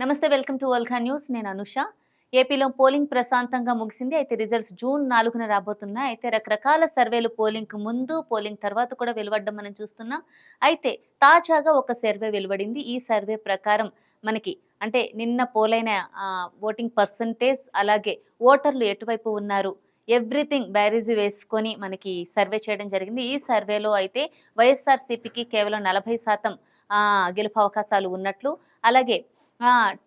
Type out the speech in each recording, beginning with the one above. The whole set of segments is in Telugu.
నమస్తే వెల్కమ్ టు వల్కా న్యూస్. నేను అనుష. ఏపీలో పోలింగ్ ప్రశాంతంగా ముగిసింది. అయితే రిజల్ట్స్ జూన్ నాలుగున రాబోతున్నాయి. అయితే రకరకాల సర్వేలు పోలింగ్ ముందు పోలింగ్ తర్వాత కూడా వెలువడడం మనం చూస్తున్నాం. అయితే తాజాగా ఒక సర్వే వెలువడింది. ఈ సర్వే ప్రకారం మనకి అంటే నిన్న పోలైన ఓటింగ్ పర్సంటేజ్ అలాగే ఓటర్లు ఎటువైపు ఉన్నారు ఎవ్రీథింగ్ బ్యారేజ్ వేసుకొని మనకి సర్వే చేయడం జరిగింది. ఈ సర్వేలో అయితే వైఎస్ఆర్సీపీకి కేవలం నలభై శాతం గెలుపు అవకాశాలు ఉన్నట్లు అలాగే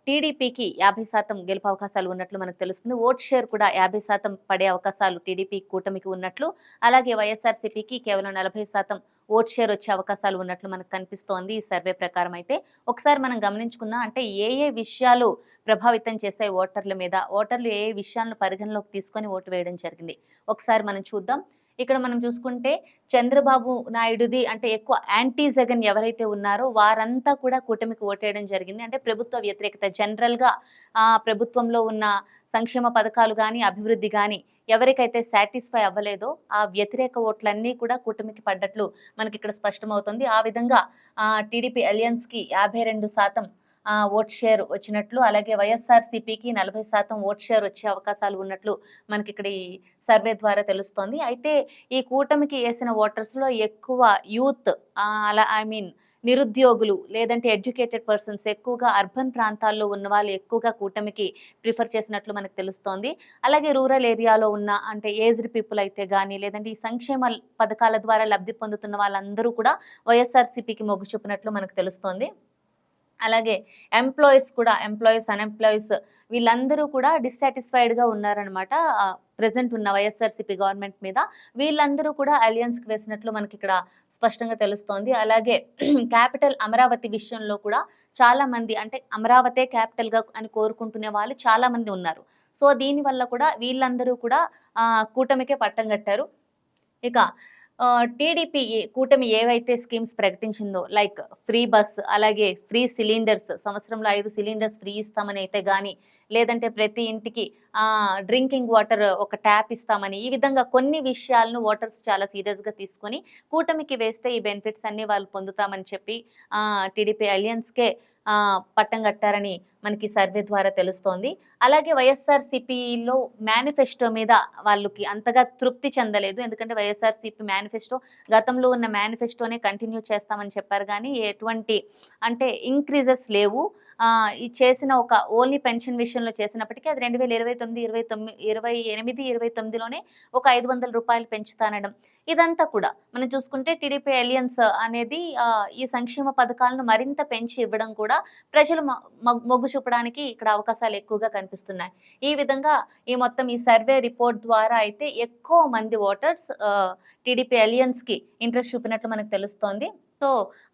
టీడీపీకి యాభై శాతం గెలుపు అవకాశాలు ఉన్నట్లు మనకు తెలుస్తుంది. ఓట్ షేర్ కూడా యాభై శాతం పడే అవకాశాలు టీడీపీ కూటమికి ఉన్నట్లు అలాగే వైఎస్ఆర్సీపీకి కేవలం నలభై శాతం ఓట్ షేర్ వచ్చే అవకాశాలు ఉన్నట్లు మనకు కనిపిస్తోంది ఈ సర్వే ప్రకారం అయితే. ఒకసారి మనం గమనించుకుందాం అంటే ఏ ఏ విషయాలు ప్రభావితం చేసే ఓటర్ల మీద? ఓటర్లు ఏ ఏ విషయాలను పరిగణలోకి తీసుకొని ఓటు వేయడం జరిగింది? ఒకసారి మనం చూద్దాం. ఇక్కడ మనం చూసుకుంటే చంద్రబాబు నాయుడుది అంటే ఎక్కువ యాంటీ జగన్ ఎవరైతే ఉన్నారో వారంతా కూడా కూటమికి ఓటేయడం జరిగింది. అంటే ప్రభుత్వ వ్యతిరేకత జనరల్గా ప్రభుత్వంలో ఉన్న సంక్షేమ పథకాలు కానీ అభివృద్ధి కానీ ఎవరికైతే సాటిస్ఫై అవ్వలేదో ఆ వ్యతిరేక ఓట్లన్నీ కూడా కూటమికి పడ్డట్లు మనకి ఇక్కడ స్పష్టమవుతుంది. ఆ విధంగా టీడీపీ అలియన్స్కి యాభై రెండు శాతం ఓట్ షేర్ వచ్చినట్లు అలాగే వైఎస్ఆర్సీపీకి నలభై శాతం ఓట్ షేర్ వచ్చే అవకాశాలు ఉన్నట్లు మనకి ఇక్కడ ఈ సర్వే ద్వారా తెలుస్తోంది. అయితే ఈ కూటమికి వేసిన ఓటర్స్లో ఎక్కువ యూత్ అలా ఐ మీన్ నిరుద్యోగులు లేదంటే ఎడ్యుకేటెడ్ పర్సన్స్ ఎక్కువగా అర్బన్ ప్రాంతాల్లో ఉన్న వాళ్ళు ఎక్కువగా కూటమికి ప్రిఫర్ చేసినట్లు మనకు తెలుస్తోంది. అలాగే రూరల్ ఏరియాలో ఉన్న అంటే ఏజ్డ్ పీపుల్ అయితే కానీ లేదంటే ఈ సంక్షేమ పథకాల ద్వారా లబ్ధి పొందుతున్న వాళ్ళందరూ కూడా వైఎస్ఆర్సీపీకి మొగ్గు చూపినట్లు మనకు తెలుస్తోంది. అలాగే ఎంప్లాయీస్ కూడా ఎంప్లాయీస్ అన్ఎంప్లాయీస్ వీళ్ళందరూ కూడా డిస్సాటిస్ఫైడ్గా ఉన్నారనమాట ప్రజెంట్ ఉన్న వైఎస్ఆర్సీపీ గవర్నమెంట్ మీద. వీళ్ళందరూ కూడా అలియన్స్కి వేసినట్లు మనకి ఇక్కడ స్పష్టంగా తెలుస్తోంది. అలాగే క్యాపిటల్ అమరావతి విషయంలో కూడా చాలామంది అంటే అమరావతే క్యాపిటల్గా అని కోరుకుంటునే వాళ్ళు చాలామంది ఉన్నారు. సో దీనివల్ల కూడా వీళ్ళందరూ కూడా కూటమికే పట్టం కట్టారు. ఇక టీడీపీ కూటమి ఏవైతే స్కీమ్స్ ప్రకటించిందో లైక్ ఫ్రీ బస్ అలాగే ఫ్రీ సిలిండర్స్ సంవత్సరంలో ఐదు సిలిండర్స్ ఫ్రీ ఇస్తామని అయితే కానీ లేదంటే ప్రతి ఇంటికి డ్రింకింగ్ వాటర్ ఒక ట్యాప్ ఇస్తామని ఈ విధంగా కొన్ని విషయాలను ఓటర్స్ చాలా సీరియస్గా తీసుకొని కూటమికి వేస్తే ఈ బెనిఫిట్స్ అన్నీ వాళ్ళు పొందుతామని చెప్పి టీడీపీ అలియన్స్కే పట్టం కట్టారని మనకి సర్వే ద్వారా తెలుస్తోంది. అలాగే వైఎస్ఆర్సీపీలో మేనిఫెస్టో మీద వాళ్ళకి అంతగా తృప్తి చెందలేదు. ఎందుకంటే వైఎస్ఆర్సీపీ మేనిఫెస్టో గతంలో ఉన్న మేనిఫెస్టోనే కంటిన్యూ చేస్తామని చెప్పారు. కానీ ఎటువంటి అంటే ఇంక్రీజెస్ లేవు. ఈ చేసిన ఒక ఓన్లీ పెన్షన్ విషయంలో చేసినప్పటికీ అది రెండు వేల ఇరవై తొమ్మిది ఇరవై తొమ్మిది ఇరవై ఎనిమిది ఇరవై తొమ్మిదిలోనే ఒక ఐదు వందల రూపాయలు పెంచుతానడం. ఇదంతా కూడా మనం చూసుకుంటే టీడీపీ ఎలియన్స్ అనేది ఈ సంక్షేమ పథకాలను మరింత పెంచి ఇవ్వడం కూడా ప్రజలు మొగ్గు చూపడానికి ఇక్కడ అవకాశాలు ఎక్కువగా కనిపిస్తున్నాయి. ఈ విధంగా ఈ మొత్తం ఈ సర్వే రిపోర్ట్ ద్వారా అయితే ఎక్కువ మంది ఓటర్స్ టీడీపీ ఎలియన్స్కి ఇంట్రెస్ట్ చూపినట్లు మనకు తెలుస్తోంది. సో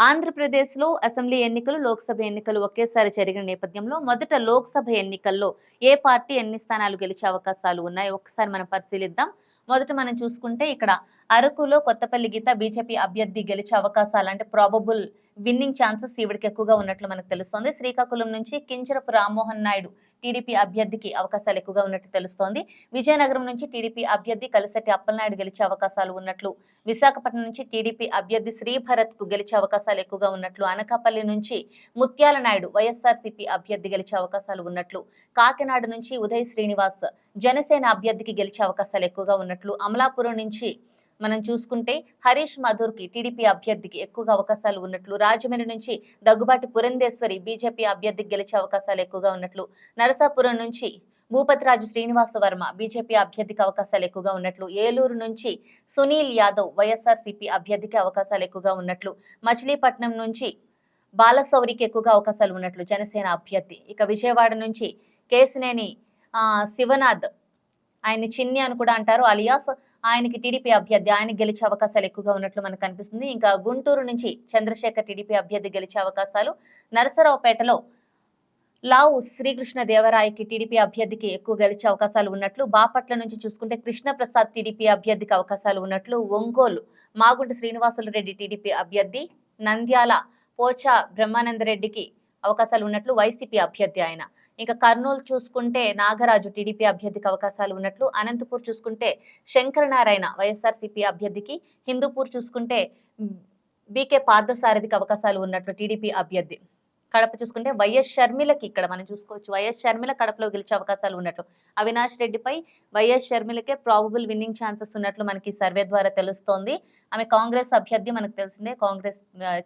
ఆంధ్రప్రదేశ్లో అసెంబ్లీ ఎన్నికలు లోక్సభ ఎన్నికలు ఒకేసారి జరిగిన నేపథ్యంలో మొదట లోక్సభ ఎన్నికల్లో ఏ పార్టీ ఎన్ని స్థానాలు గెలిచే అవకాశాలు ఉన్నాయి? ఒకసారి మనం పరిశీలిద్దాం. మొదట మనం చూసుకుంటే ఇక్కడ అరకులో కొత్తపల్లి గీత బీజేపీ అభ్యర్థి గెలిచే అవకాశాలు అంటే ప్రాబబుల్ విన్నింగ్ ఛాన్సెస్ ఈవిడికి ఎక్కువగా ఉన్నట్లు మనకు తెలుస్తోంది. శ్రీకాకుళం నుంచి కించరపు రామ్మోహన్ నాయుడు టీడీపీ అభ్యర్థికి అవకాశాలు ఎక్కువగా ఉన్నట్టు తెలుస్తోంది. విజయనగరం నుంచి టీడీపీ అభ్యర్థి కలిసెట్టి అప్పలనాయుడు గెలిచే అవకాశాలు ఉన్నట్లు విశాఖపట్నం నుంచి టీడీపీ అభ్యర్థి శ్రీభరత్కు గెలిచే అవకాశాలు ఎక్కువగా ఉన్నట్లు అనకాపల్లి నుంచి ముత్యాల నాయుడు వైఎస్ఆర్సీపీ అభ్యర్థి గెలిచే అవకాశాలు ఉన్నట్లు కాకినాడ నుంచి ఉదయ్ శ్రీనివాస్ జనసేన అభ్యర్థికి గెలిచే అవకాశాలు ఎక్కువగా ఉన్నట్లు అమలాపురం నుంచి మనం చూసుకుంటే హరీష్ మధుర్కి టీడీపీ అభ్యర్థికి ఎక్కువగా అవకాశాలు ఉన్నట్లు రాజమండ్రి నుంచి దగ్గుబాటి పురంధేశ్వరి బీజేపీ అభ్యర్థికి గెలిచే అవకాశాలు ఎక్కువగా ఉన్నట్లు నరసాపురం నుంచి భూపతిరాజు శ్రీనివాస వర్మ బీజేపీ అభ్యర్థికి అవకాశాలు ఎక్కువగా ఉన్నట్లు ఏలూరు నుంచి సునీల్ యాదవ్ వైఎస్ఆర్సీపీ అభ్యర్థికి అవకాశాలు ఎక్కువగా ఉన్నట్లు మచిలీపట్నం నుంచి బాలసౌరికి ఎక్కువగా అవకాశాలు ఉన్నట్లు జనసేన అభ్యర్థి. ఇక విజయవాడ నుంచి కేసినేని శివనాథ్ ఆయన్ని చిన్ని అని కూడా అంటారు. అలియాస్ ఆయనకి టీడీపీ అభ్యర్థి ఆయన గెలిచే అవకాశాలు ఎక్కువగా ఉన్నట్లు మనకు కనిపిస్తుంది. ఇంకా గుంటూరు నుంచి చంద్రశేఖర్ టీడీపీ అభ్యర్థి గెలిచే అవకాశాలు నరసరావుపేటలో లావు శ్రీకృష్ణ దేవరాయకి టీడీపీ అభ్యర్థికి ఎక్కువ గెలిచే అవకాశాలు ఉన్నట్లు బాపట్ల నుంచి చూసుకుంటే కృష్ణప్రసాద్ టీడీపీ అభ్యర్థికి అవకాశాలు ఉన్నట్లు ఒంగోలు మాగుంట శ్రీనివాసులరెడ్డి టీడీపీ అభ్యర్థి నంద్యాల పోచా బ్రహ్మానందరెడ్డికి అవకాశాలు ఉన్నట్లు వైసీపీ అభ్యర్థి ఆయన. ఇంకా కర్నూలు చూసుకుంటే నాగరాజు టీడీపీ అభ్యర్థికి అవకాశాలు ఉన్నట్లు అనంతపూర్ చూసుకుంటే శంకరనారాయణ వైఎస్ఆర్సీపీ అభ్యర్థికి హిందూపూర్ చూసుకుంటే బీకే పార్థసారథికి అవకాశాలు ఉన్నట్లు టీడీపీ అభ్యర్థి. కడప చూసుకుంటే వైఎస్ షర్మిలకి ఇక్కడ మనం చూసుకోవచ్చు. వైఎస్ షర్మిల కడపలో గెలిచే అవకాశాలు ఉన్నట్లు. అవినాష్ రెడ్డిపై వైఎస్ షర్మిలకే ప్రాబుల్ విన్నింగ్ ఛాన్సెస్ ఉన్నట్లు మనకి సర్వే ద్వారా తెలుస్తోంది. ఆమె కాంగ్రెస్ అభ్యర్థి మనకు తెలిసిందే. కాంగ్రెస్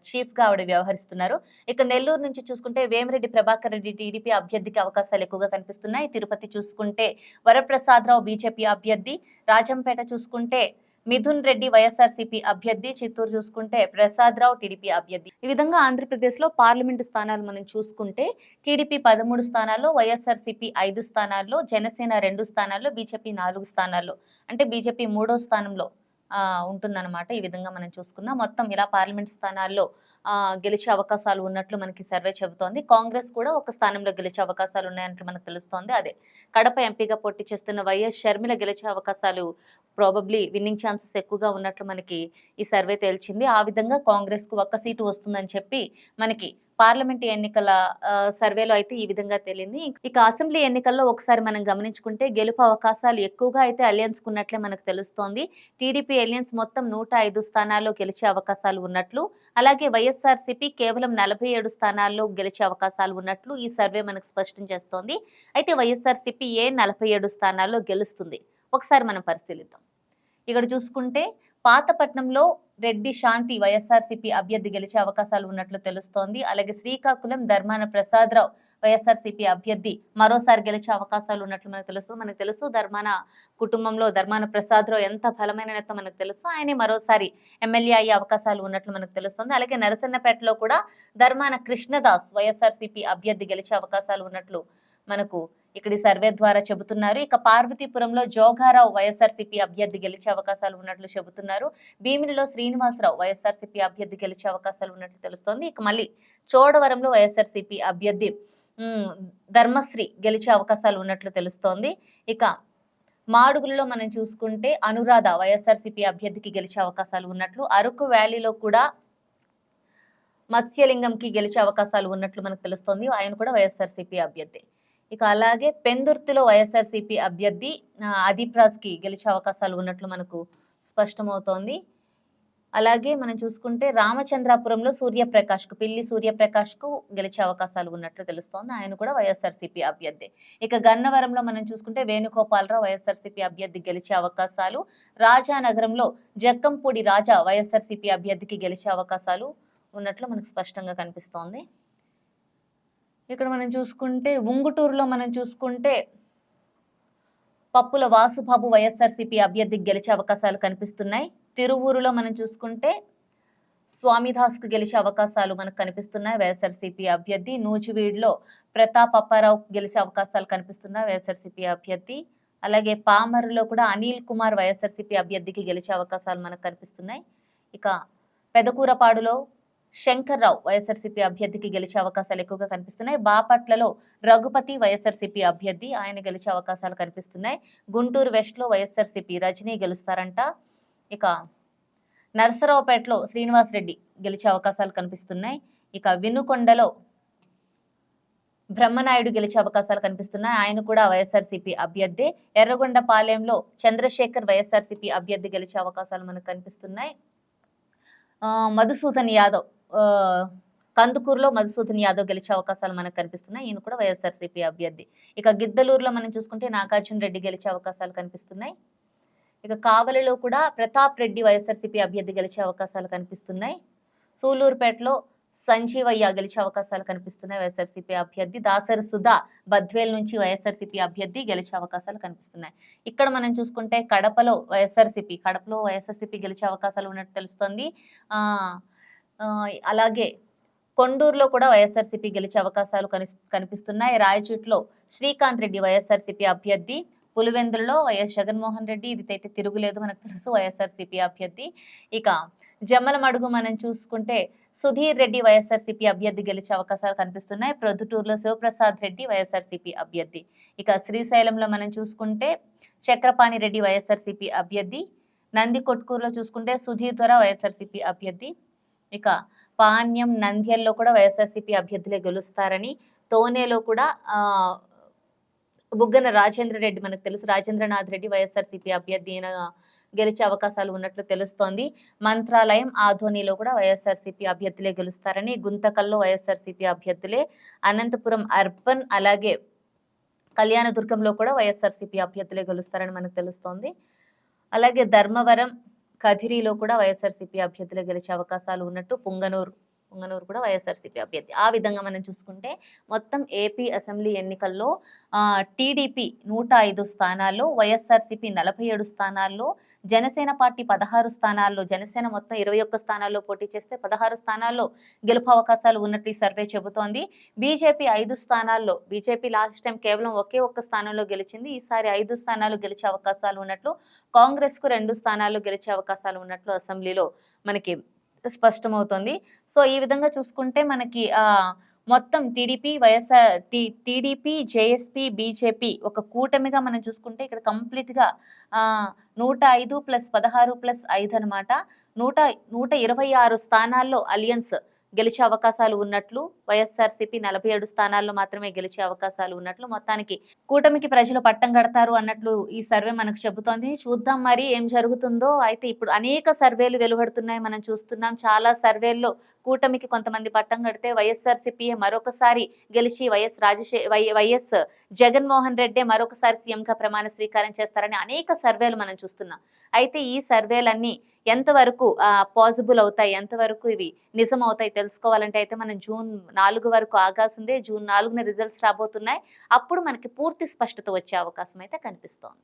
చీఫ్గా ఆవిడ వ్యవహరిస్తున్నారు. ఇక నెల్లూరు నుంచి చూసుకుంటే వేమిరెడ్డి ప్రభాకర్ రెడ్డి టీడీపీ అభ్యర్థికి అవకాశాలు ఎక్కువగా కనిపిస్తున్నాయి. తిరుపతి చూసుకుంటే వరప్రసాదరావు బీజేపీ అభ్యర్థి. రాజంపేట చూసుకుంటే మిథున్ రెడ్డి వైఎస్ఆర్సీపీ అభ్యర్థి చిత్తూరు చూసుకుంటే ప్రసాద్ రావు టీడీపీ అభ్యర్థి. ఈ విధంగా ఆంధ్రప్రదేశ్లో పార్లమెంటు స్థానాలు మనం చూసుకుంటే టీడీపీ పదమూడు స్థానాల్లో వైఎస్ఆర్సీపీ ఐదు స్థానాల్లో జనసేన రెండు స్థానాల్లో బీజేపీ నాలుగు స్థానాల్లో. అంటే బీజేపీ మూడో స్థానంలో ఉంటుందన్నమాట ఈ విధంగా మనం చూసుకున్నాం. మొత్తం ఇలా పార్లమెంట్ స్థానాల్లో గెలిచే అవకాశాలు ఉన్నట్లు మనకి సర్వే చెబుతోంది. కాంగ్రెస్ కూడా ఒక స్థానంలో గెలిచే అవకాశాలు ఉన్నాయన్నట్లు మనకు తెలుస్తోంది. అదే కడప ఎంపీగా పోటీ చేస్తున్న వైఎస్ షర్మిల గెలిచే అవకాశాలు ప్రాబబ్లీ విన్నింగ్ ఛాన్సెస్ ఎక్కువగా ఉన్నట్లు మనకి ఈ సర్వే తేల్చింది. ఆ విధంగా కాంగ్రెస్కు ఒక్క సీటు వస్తుందని చెప్పి మనకి పార్లమెంట్ ఎన్నికల సర్వేలో అయితే ఈ విధంగా తేలింది. ఇక అసెంబ్లీ ఎన్నికల్లో ఒకసారి మనం గమనించుకుంటే గెలుపు అవకాశాలు ఎక్కువగా అయితే అలయన్స్ కున్నట్లే మనకు తెలుస్తోంది. టీడీపీ అలయన్స్ మొత్తం నూట ఐదు స్థానాల్లో గెలిచే అవకాశాలు ఉన్నట్లు అలాగే వైఎస్ఆర్సీపీ కేవలం నలభై ఏడు స్థానాల్లో గెలిచే అవకాశాలు ఉన్నట్లు ఈ సర్వే మనకు స్పష్టం చేస్తోంది. అయితే వైఎస్ఆర్సీపీ ఏ నలభై ఏడు స్థానాల్లో గెలుస్తుంది? ఒకసారి మనం పరిశీలిద్దాం. ఇక్కడ చూసుకుంటే పాతపట్నంలో రెడ్డి శాంతి వైఎస్ఆర్సీపీ అభ్యర్థి గెలిచే అవకాశాలు ఉన్నట్లు తెలుస్తోంది. అలాగే శ్రీకాకుళం ధర్మాన ప్రసాదరావు వైఎస్ఆర్సీపీ అభ్యర్థి మరోసారి గెలిచే అవకాశాలు ఉన్నట్లు మనకు తెలుసు మనకు తెలుసు ధర్మాన కుటుంబంలో ధర్మాన ప్రసాదరావు ఎంత బలమైన నేత మనకు తెలుసు. ఆయనే మరోసారి ఎమ్మెల్యే అయ్యే అవకాశాలు ఉన్నట్లు మనకు తెలుస్తుంది. అలాగే నరసన్నపేటలో కూడా ధర్మాన కృష్ణదాస్ వైఎస్ఆర్సీపీ అభ్యర్థి గెలిచే అవకాశాలు ఉన్నట్లు మనకు ఇక్కడి సర్వే ద్వారా చెబుతున్నారు. ఇక పార్వతీపురంలో జోగారావు వైఎస్ఆర్సీపీ అభ్యర్థి గెలిచే అవకాశాలు ఉన్నట్లు చెబుతున్నారు. భీమిలిలో శ్రీనివాసరావు వైఎస్ఆర్సీపీ అభ్యర్థి గెలిచే అవకాశాలు ఉన్నట్లు తెలుస్తోంది. ఇక మళ్ళీ చోడవరంలో వైఎస్ఆర్సీపీ అభ్యర్థి ధర్మశ్రీ గెలిచే అవకాశాలు ఉన్నట్లు తెలుస్తోంది. ఇక మాడుగులలో మనం చూసుకుంటే అనురాధ వైఎస్ఆర్సీపీ అభ్యర్థికి గెలిచే అవకాశాలు ఉన్నట్లు అరకు వ్యాలీలో కూడా మత్స్యలింగంకి గెలిచే అవకాశాలు ఉన్నట్లు మనకు తెలుస్తోంది. ఆయన కూడా వైఎస్ఆర్సీపీ అభ్యర్థి. ఇక అలాగే పెందుర్తిలో వైఎస్ఆర్సీపీ అభ్యర్థి ఆ, గెలిచే అవకాశాలు ఉన్నట్లు మనకు స్పష్టమవుతోంది. అలాగే మనం చూసుకుంటే రామచంద్రాపురంలో సూర్యప్రకాష్కు పిల్లి సూర్యప్రకాష్కు గెలిచే అవకాశాలు ఉన్నట్లు తెలుస్తోంది. ఆయన కూడా వైఎస్ఆర్సీపీ అభ్యర్థి. ఇక గన్నవరంలో మనం చూసుకుంటే వేణుగోపాలరావు వైఎస్ఆర్సీపీ అభ్యర్థి గెలిచే అవకాశాలు రాజానగరంలో జక్కంపూడి రాజా వైఎస్ఆర్సీపీ అభ్యర్థికి గెలిచే అవకాశాలు ఉన్నట్లు మనకు స్పష్టంగా కనిపిస్తోంది. ఇక్కడ మనం చూసుకుంటే ఉంగుటూరులో మనం చూసుకుంటే పప్పుల వాసుబాబు వైఎస్ఆర్సీపీ అభ్యర్థికి గెలిచే అవకాశాలు కనిపిస్తున్నాయి. తిరువూరులో మనం చూసుకుంటే స్వామిదాస్కు గెలిచే అవకాశాలు మనకు కనిపిస్తున్నాయి. వైఎస్ఆర్సీపీ అభ్యర్థి నూజివీడులో ప్రతాప్ అప్పారావు గెలిచే అవకాశాలు కనిపిస్తున్నాయి వైఎస్ఆర్సీపీ అభ్యర్థి. అలాగే పామరులో కూడా అనిల్ కుమార్ వైఎస్ఆర్సీపీ అభ్యర్థికి గెలిచే అవకాశాలు మనకు కనిపిస్తున్నాయి. ఇక పెదకూరపాడులో శంకర్రావు వైఎస్ఆర్సీపీ అభ్యర్థికి గెలిచే అవకాశాలు ఎక్కువగా కనిపిస్తున్నాయి. బాపట్లలో రఘుపతి వైఎస్ఆర్సీపీ అభ్యర్థి ఆయన గెలిచే అవకాశాలు కనిపిస్తున్నాయి. గుంటూరు వెస్ట్లో వైఎస్ఆర్సీపీ రజనీ గెలుస్తారంట. ఇక నరసరావుపేటలో శ్రీనివాస్ రెడ్డి గెలిచే అవకాశాలు కనిపిస్తున్నాయి. ఇక వినుకొండలో బ్రహ్మనాయుడు గెలిచే అవకాశాలు కనిపిస్తున్నాయి. ఆయన కూడా వైఎస్ఆర్సీపీ అభ్యర్థి. ఎర్రగొండపాలెంలో చంద్రశేఖర్ వైఎస్ఆర్సీపీ అభ్యర్థి గెలిచే అవకాశాలు మనకు కనిపిస్తున్నాయి. మధుసూదన్ యాదవ్ కందుకూరులో మధుసూదన్ యాదవ్ గెలిచే అవకాశాలు మనకు కనిపిస్తున్నాయి. ఈయన కూడా వైఎస్ఆర్సీపీ అభ్యర్థి. ఇక గిద్దలూరులో మనం చూసుకుంటే నాగార్జున రెడ్డి గెలిచే అవకాశాలు కనిపిస్తున్నాయి. ఇక కావలిలో కూడా ప్రతాప్ రెడ్డి వైఎస్ఆర్సీపీ అభ్యర్థి గెలిచే అవకాశాలు కనిపిస్తున్నాయి. సూలూరుపేటలో సంజీవయ్య గెలిచే అవకాశాలు కనిపిస్తున్నాయి వైఎస్ఆర్సీపీ అభ్యర్థి. దాసరి సుధా బద్వేల్ నుంచి వైఎస్ఆర్సీపీ అభ్యర్థి గెలిచే అవకాశాలు కనిపిస్తున్నాయి. ఇక్కడ మనం చూసుకుంటే కడపలో వైఎస్ఆర్సీపీ కడపలో వైఎస్ఆర్సీపీ గెలిచే అవకాశాలు ఉన్నట్టు తెలుస్తుంది. ఆ, అలాగే కొండూరులో కూడా వైఎస్ఆర్సీపీ గెలిచే అవకాశాలు కని కనిపిస్తున్నాయి. రాయచూట్లో శ్రీకాంత్ రెడ్డి వైఎస్ఆర్సీపీ అభ్యర్థి పులివెందులలో వైఎస్ జగన్మోహన్ రెడ్డి. ఇది అయితే తిరుగులేదు మనకు తెలుసు వైఎస్ఆర్సీపీ అభ్యర్థి. ఇక జమ్మల మడుగు మనం చూసుకుంటే సుధీర్ రెడ్డి వైఎస్ఆర్సీపీ అభ్యర్థి గెలిచే అవకాశాలు కనిపిస్తున్నాయి. ప్రొద్దుటూరులో శివప్రసాద్ రెడ్డి వైఎస్ఆర్సీపీ అభ్యర్థి. ఇక శ్రీశైలంలో మనం చూసుకుంటే చక్రపాణి రెడ్డి వైఎస్ఆర్సీపీ అభ్యర్థి. నంది కొట్కూరులో చూసుకుంటే సుధీర్ ద్వారా వైఎస్ఆర్సీపీ అభ్యర్థి. ఇక పాణ్యం నంద్యల్లో కూడా వైఎస్ఆర్సీపీ అభ్యర్థులే గెలుస్తారని తోనేలో కూడా బుగ్గన రాజేంద్ర రెడ్డి మనకు తెలుసు రాజేంద్రనాథ్ రెడ్డి వైఎస్ఆర్సీపీ అభ్యర్థి ఈయన గెలిచే అవకాశాలు ఉన్నట్లు తెలుస్తోంది. మంత్రాలయం ఆధోనిలో కూడా వైఎస్ఆర్సీపీ అభ్యర్థులే గెలుస్తారని గుంతకల్లో వైఎస్ఆర్సీపీ అభ్యర్థులే అనంతపురం అర్బన్ అలాగే కళ్యాణదుర్గంలో కూడా వైఎస్ఆర్సీపీ అభ్యర్థులే గెలుస్తారని మనకు తెలుస్తోంది. అలాగే ధర్మవరం కదిరిలో కూడా వైఎస్ఆర్సీపీ అభ్యర్థులు గెలిచే అవకాశాలు ఉన్నట్టు పుంగనూరు పుంగనూరు కూడా వైఎస్ఆర్సీపీ అభ్యర్థి. ఆ విధంగా మనం చూసుకుంటే మొత్తం ఏపీ అసెంబ్లీ ఎన్నికల్లో టీడీపీ నూట ఐదు స్థానాల్లో వైఎస్ఆర్సీపీ నలభై ఏడు స్థానాల్లో జనసేన పార్టీ పదహారు స్థానాల్లో జనసేన మొత్తం ఇరవై ఒక్క స్థానాల్లో పోటీ చేస్తే పదహారు స్థానాల్లో గెలుపు అవకాశాలు ఉన్నట్లు ఈ సర్వే చెబుతోంది. బీజేపీ ఐదు స్థానాల్లో బీజేపీ లాస్ట్ టైం కేవలం ఒకే ఒక్క స్థానంలో గెలిచింది ఈసారి ఐదు స్థానాలు గెలిచే అవకాశాలు ఉన్నట్లు కాంగ్రెస్కు రెండు స్థానాలు గెలిచే అవకాశాలు ఉన్నట్లు అసెంబ్లీలో మనకి స్పష్టమవుతోంది. సో ఈ విధంగా చూసుకుంటే మనకి మొత్తం TDP YSR T TDP JSP BJP ఒక కూటమిగా మనం చూసుకుంటే ఇక్కడ కంప్లీట్గా నూట ఐదు ప్లస్ పదహారు ప్లస్ ఐదు అనమాట నూట నూట ఇరవై ఆరు స్థానాల్లో అలియన్స్ గెలిచే అవకాశాలు ఉన్నట్లు వైఎస్ఆర్సీపీ నలభై ఏడు స్థానాల్లో మాత్రమే గెలిచే అవకాశాలు ఉన్నట్లు మొత్తానికి కూటమికి ప్రజలు పట్టం కడతారు అన్నట్లు ఈ సర్వే మనకు చెబుతోంది. చూద్దాం మరి ఏం జరుగుతుందో. అయితే ఇప్పుడు అనేక సర్వేలు వెలువడుతున్నాయి. మనం చూస్తున్నాం చాలా సర్వేల్లో కూటమికి కొంతమంది పట్టం కడితే వైఎస్ఆర్సీపీఏ మరొకసారి గెలిచి వైఎస్ రాజశే వై- వైఎస్ జగన్మోహన్ రెడ్డి మరొకసారి సీఎంగా ప్రమాణ స్వీకారం చేస్తారని అనేక సర్వేలు మనం చూస్తున్నాం. అయితే ఈ సర్వేలన్నీ ఎంతవరకు పాసిబుల్ అవుతాయి? ఎంతవరకు ఇవి నిజం అవుతాయి తెలుసుకోవాలంటే అయితే మనం జూన్ నాలుగు వరకు ఆగాల్సిందే. జూన్ నాలుగున రిజల్ట్స్ రాబోతున్నాయి. అప్పుడు మనకి పూర్తి స్పష్టత వచ్చే అవకాశం అయితే కనిపిస్తోంది.